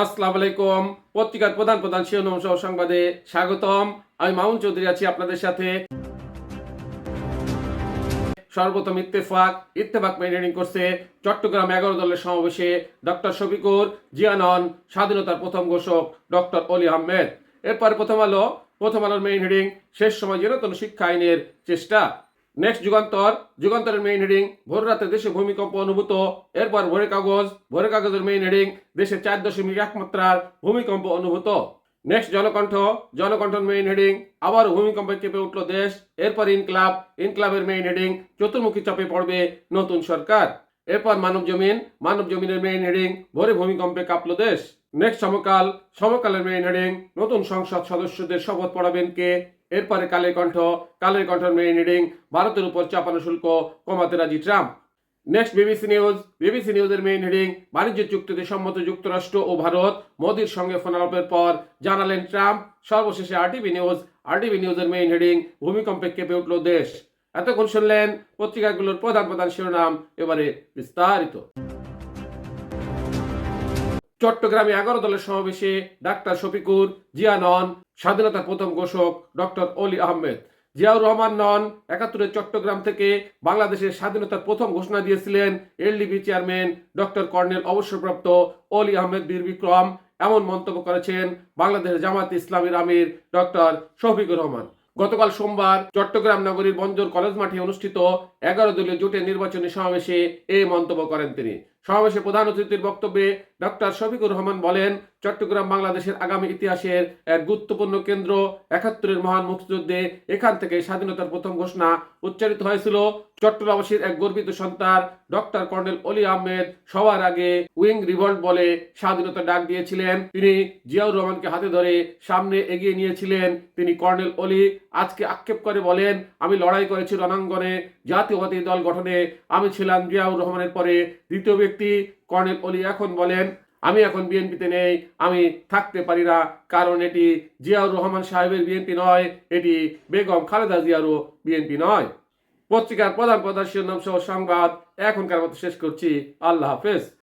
আসসালামু আলাইকুম। পত্রিকার প্রধান প্রধান শিরোনাম সহ সংবাদে স্বাগতম। আমি মামুন চৌধুরী আছি আপনাদের সাথে। সর্বপ্রথম ইত্তেফাক ইত্তেফাক মেইনটেনিং করছে চট্টগ্রাম এগারো দলের সমাবেশে ডক্টর শফিকুর জিয়ানন, স্বাধীনতার প্রথম ঘোষক ডক্টর অলি আহমেদ। এরপর প্রথম আলো, প্রথম আলোর মেইন হেডিং শেষ সময় জেরতন শিক্ষা আইনের চেষ্টা। নেক্সট যুগান্তর। যুগান্তরের মেইন হেডিং ভোর রাতে দেশে ভূমিকম্প অনুভূত। এরপর ভোরের কাগজ, ভোরের কাগজের মেইন হেডিং দেশে চার দশমিক এক মাত্রার ভূমিকম্প অনুভূত। নেক্সট জনকণ্ঠ। জনকণ্ঠের মেইন হেডিং আবার ভূমিকম্পে কেঁপে উঠল দেশ। এরপর ইনক্লাব। ইনক্লাবের মেইন হেডিং চতুর্মুখী চাপে পড়বে নতুন সরকার। এরপর মানব জমিন। মানব জমিনের মেইন হেডিং ভোরে ভূমিকম্পে কাঁপল দেশ। নেক্সট সমকাল। সমকালের মেইন হেডিং নতুন সংসদ সদস্যদের শপথ পড়াবেন কে? এরপরে কালের কণ্ঠ, কালের কণ্ঠের মেইন হেডিং ভারতের উপর চাপানো শুল্ক কমাতে রাজি Trump. Next BBC news BBC নিউজের মেইন হেডিং বাণিজ্য চুক্তিতে সম্মত যুক্তরাষ্ট্র ও ভারত। মোদির সঙ্গে ফোনালাপের পর জানালেন ট্রাম্প, সর্বশেষে আরটিভি নিউজ আরটিভি নিউজের মেইন হেডিং ভূমিকম্পে কেঁপে উঠল দেশ। এতক্ষণ শুনলেন পত্রিকাগুলোর প্রধান প্রধান শিরোনাম, এবারে বিস্তারিত। চট্টগ্রামে এগারো দলের সমাবেশে ডাক্তার শফিকুর, জিয়া নন স্বাধীনতার প্রথম ঘোষক ডক্টর অলি আহমেদ। জিয়াউর রহমান নন একাত্তরের চট্টগ্রাম থেকে বাংলাদেশের স্বাধীনতার প্রথম ঘোষণা দিয়েছিলেন এলডিবি চেয়ারম্যান ডক্টর কর্নেল অবসরপ্রাপ্ত অলি আহমেদ বীর বিক্রম। এমন মন্তব্য করেছেন বাংলাদেশের জামাত ইসলামীর আমির ডক্টর শফিকুর রহমান। গতকাল সোমবার চট্টগ্রাম নগরীর বঞ্জর কলেজ মাঠে অনুষ্ঠিত এগারো দলীয় জোটের নির্বাচনী সমাবেশে এই মন্তব্য করেন তিনি। সমাবেশে প্রধান অতিথির বক্তব্যে ডক্টর শফিকুর রহমান বলেন, চট্টগ্রাম বাংলাদেশের আগামী ইতিহাসের এক গুরুত্বপূর্ণ কেন্দ্র একাত্তরের মহান মুক্তিযুদ্ধে এখান থেকে স্বাধীনতার প্রথম ঘোষণা উচ্চারিত হয়েছিল। চট্টগ্রামবাসীর এক গর্বিত সন্তান, ডক্টর কর্নেল অলি আহমেদ, সবার আগে উইং রিভল্ট বলে স্বাধীনতা ডাক দিয়েছিলেন। তিনি জিয়াউর রহমানকে হাতে ধরে সামনে এগিয়ে নিয়েছিলেন। তিনি কর্নেল অলি আজকে আক্ষেপ করে বলেন, আমি লড়াই করেছি রণাঙ্গনে, জাতীয়বাদী দল গঠনে। আমি ছিলাম জিয়াউর রহমানের পরে দ্বিতীয় ব্যক্তি। কর্নেল অলি এখন বলেন, আমি এখন বিএনপিতে নেই, আমি থাকতে পারি না, কারণ এটি জিয়াউর রহমান সাহেবের বিএনপি নয়, এটি বেগম খালেদা জিয়ারও বিএনপি নয়। পত্রিকার প্রধান শিরোনাম সহ সংবাদ এখনকার মতো শেষ করছি। আল্লাহ হাফেজ।